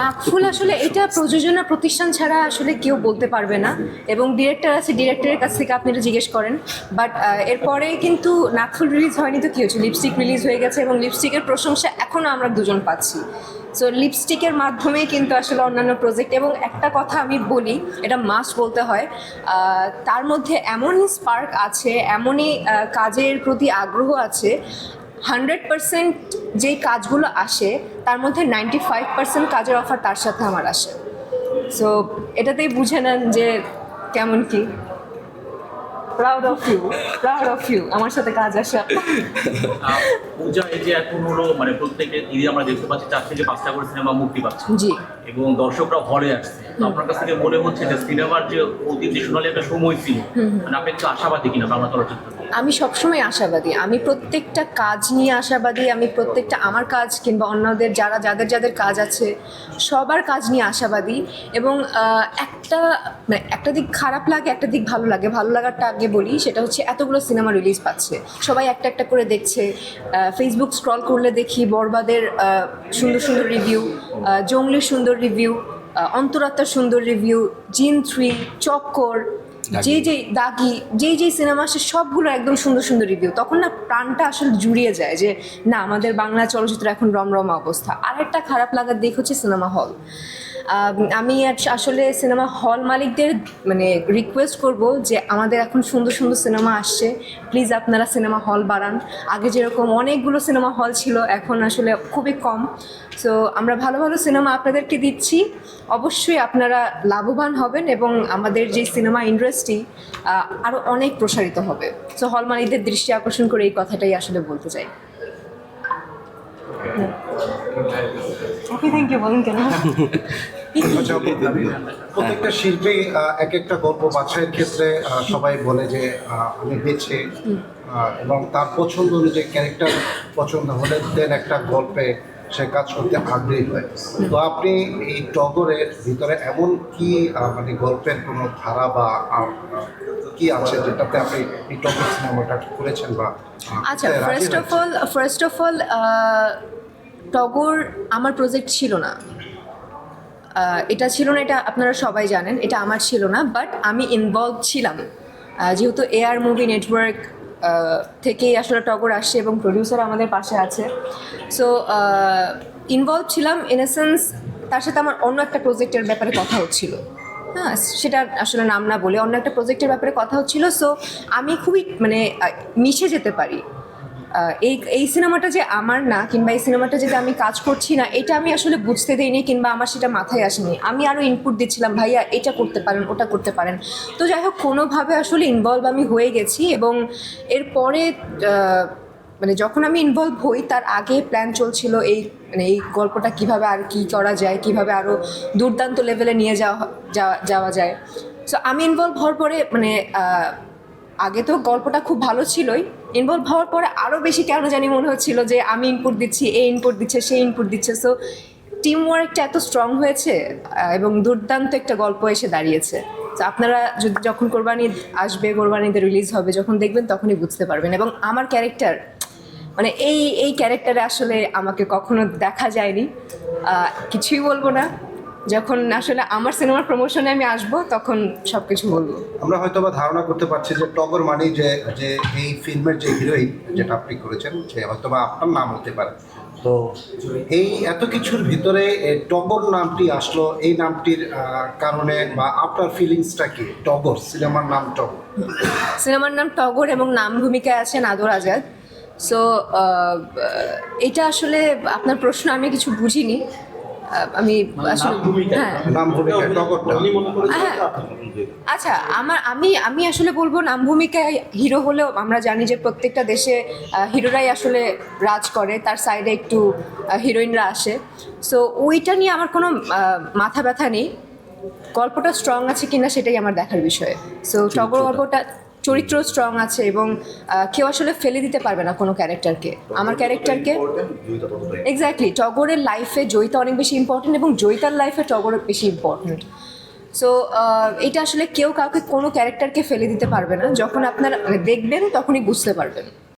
নাকফুল আসলে এটা প্রযোজনা প্রতিষ্ঠান ছাড়া আসলে কেউ বলতে পারবে না। এবং ডিরেক্টর আছে, ডিরেক্টরের কাছ থেকে আপনি এটা জিজ্ঞেস করেন। বাট এরপরে কিন্তু নাকফুল রিলিজ হয়নি তো কী হচ্ছে লিপস্টিক রিলিজ হয়ে গেছে এবং লিপস্টিকের প্রশংসা এখনও আমরা দুজন পাচ্ছি। সো লিপস্টিকের মাধ্যমেই কিন্তু আসলে অন্যান্য প্রজেক্ট এবং একটা কথা আমি বলি, এটা মাস্ট বলতে হয় তার মধ্যে এমনই স্পার্ক আছে, এমনই কাজের প্রতি আগ্রহ আছে হান্ড্রেড পার্সেন্ট যেই কাজগুলো আসে, তার মধ্যে নাইনটি ফাইভ পার্সেন্ট কাজের অফার তার সাথে আমার আসে। সো এটাতেই বুঝে নেন যে কেমন কি। Proud of you proud of you আমার সাথে কাজ আসা পূজা এই যে এখন হলো মানে প্রত্যেকের ঈদে আমরা দেখতে পাচ্ছি চার থেকে পাঁচটা করে সিনেমা মুক্তি পাচ্ছে। জি। এবং দর্শকরা হলে আসছে। আপনার কাছ থেকে মনে হচ্ছে যে সিনেমার যে অতীতে সোনালী একটা সময় ছিল মানে আপনি একটু আশাবাদী কিনা বাংলা চলচ্চিত্র আমি সবসময় আশাবাদী। আমি প্রত্যেকটা কাজ নিয়ে আশাবাদী। আমি প্রত্যেকটা আমার কাজ কিংবা অন্যদের যারা যাদের যাদের কাজ আছে সবার কাজ নিয়ে আশাবাদী। এবং আহ, একটা মানে একটা দিক খারাপ লাগে, একটা দিক ভালো লাগে। ভালো লাগারটা আগে বলি, সেটা হচ্ছে এতগুলো সিনেমা রিলিজ পাচ্ছে। সবাই একটা একটা করে দেখছে। ফেসবুক স্ক্রল করলে দেখি বরবাদের সুন্দর সুন্দর রিভিউ জঙ্গলির সুন্দর রিভিউ অন্তরাত্মার সুন্দর রিভিউ জিন থ্রি চক্কর যে যে দাগি যেই যেই সিনেমা আসে সবগুলো একদম সুন্দর সুন্দর রিভিউ তখন না প্রাণটা আসলে জুড়িয়ে যায় যে না আমাদের বাংলা চলচ্চিত্র এখন রমরমা অবস্থা। আর একটা খারাপ লাগার দিক হচ্ছে সিনেমা হল। আমি আসলে সিনেমা হল মালিকদের মানে রিকোয়েস্ট করব যে আমাদের এখন সুন্দর সুন্দর সিনেমা আসছে। প্লিজ আপনারা সিনেমা হল বাড়ান। আগে যেরকম অনেকগুলো সিনেমা হল ছিল এখন আসলে খুবই কম। সো আমরা ভালো ভালো সিনেমা আপনাদেরকে দিচ্ছি। অবশ্যই আপনারা লাভবান হবেন এবং আমাদের যে সিনেমা ইন্ডাস্ট্রি আরও অনেক প্রসারিত হবে। সো হল মালিকদের দৃষ্টি আকর্ষণ করে এই কথাটাই আসলে বলতে চাই। ওকে থ্যাংক ইউ বলুন কেন? প্রত্যেকটা শিল্পী এক একটা গল্প বাছাইয়ের ক্ষেত্রে সবাই বলে যে আমি বেছে এবং তার পছন্দ অনুযায়ী ক্যারেক্টার পছন্দ হলে দেন একটা গল্পে সে কাজ করতে আগ্রহী হয়। তো আপনি এই টগরের ভিতরে এমন কি মানে গল্পের কোনো ধারা বা কি আছে যেটাতে আপনি এই টগর সিনেমাটা করেছেন বা আচ্ছা first of all first of all Togor আমার প্রজেক্ট ছিল না। এটা ছিল না এটা আপনারা সবাই জানেন এটা আমার ছিল না বাট আমি ইনভলভ ছিলাম। যেহেতু এআর মুভি নেটওয়ার্ক থেকেই আসলে টগর আসছে এবং প্রডিউসার আমাদের পাশে আছে। সো ইনভলভ ছিলাম ইন এ সেন্স তার সাথে আমার অন্য একটা প্রজেক্টের ব্যাপারে কথা হচ্ছিল হ্যাঁ সেটা আসলে নাম না বলে অন্য একটা প্রজেক্টের ব্যাপারে কথা হচ্ছিল সো আমি খুবই মানে মিশে যেতে পারি। এই এই সিনেমাটা যে আমার না, কিংবা এই সিনেমাটা যেটা আমি কাজ করছি না, এটা আমি আসলে বুঝতে দিইনি, কিংবা আমার সেটা মাথায় আসেনি। আমি আরও ইনপুট দিচ্ছিলাম, ভাইয়া, এটা করতে পারেন, ওটা করতে পারেন। তো যাই হোক, কোনোভাবে আসলে ইনভলভ আমি হয়ে গেছি এবং এরপরে মানে যখন আমি ইনভলভ হই, তার আগে প্ল্যান চলছিল এই মানে এই গল্পটা কীভাবে আর কি করা যায়, কীভাবে আরও দুর্দান্ত লেভেলে নিয়ে যাওয়া, যাওয়া- যায়। সো আমি ইনভলভ হওয়ার পরে মানে আগে তো গল্পটা খুব ভালো ছিলই। ইনভলভ হওয়ার পরে আরও বেশি কেন জানি মনে হচ্ছিল যে, আমি ইনপুট দিচ্ছি, এ ইনপুট দিচ্ছে, সে ইনপুট দিচ্ছে। সো টিম ওয়ার্কটা এত স্ট্রং হয়েছে এবং দুর্দান্ত একটা গল্প এসে দাঁড়িয়েছে। তো আপনারা যদি যখন কোরবানি আসবে, কোরবানিতে রিলিজ হবে, যখন দেখবেন তখনই বুঝতে পারবেন। এবং আমার ক্যারেক্টার মানে এই এই ক্যারেক্টারে আসলে আমাকে কখনো দেখা যায়নি। কিছুই বলব না। যখন আসলে আমার সিনেমার প্রমোশনে আমি আসব তখন সব কিছু বলব। আমরা হয়তো বা ধারণা করতে পারছি যে টগর মানে যে যে এই ফিল্মের যে হিরোইন যেটা আপনি করেছেন সে হয়তো বা আপনার নাম হতে পারে। তো এই এত কিছুর ভিতরে টগর নামটি আসলো এই নামটির কারণে বা আপনার ফিলিংসটা কি? টগর সিনেমার নাম টগর। সিনেমার নাম টগর এবং নাম ভূমিকায় আছেন আদর আজাদ। সো এটা আসলে আপনার প্রশ্ন আমি কিছু বুঝিনি। আমি হ্যাঁ। মনে করেছেন হ্যাঁ। আচ্ছা আমার আমি আমি আসলে বলব নাম ভূমিকায় হিরো হলেও আমরা জানি যে প্রত্যেকটা দেশে হিরোরাই আসলে রাজ করে তার সাইডে একটু হিরোইনরা আসে। সো ওইটা নিয়ে আমার কোনো মাথা ব্যথা নেই। গল্পটা স্ট্রং আছে কিনা সেটাই আমার দেখার বিষয়। সো টগর গল্পটা চরিত্র স্ট্রং আছে এবং কেউ আসলে ফেলে দিতে পারবে না কোনো ক্যারেক্টারকে আমার ক্যারেক্টারকে এক্স্যাক্টলি টগরের লাইফে জয়িতা অনেক বেশি ইম্পর্টেন্ট এবং জয়িতার লাইফে টগর বেশি ইম্পর্টেন্ট সো এটা আসলে কেউ কাউকে কোনো ক্যারেক্টারকে ফেলে দিতে পারবে না। যখন আপনারা দেখবেন তখনই বুঝতে পারবেন।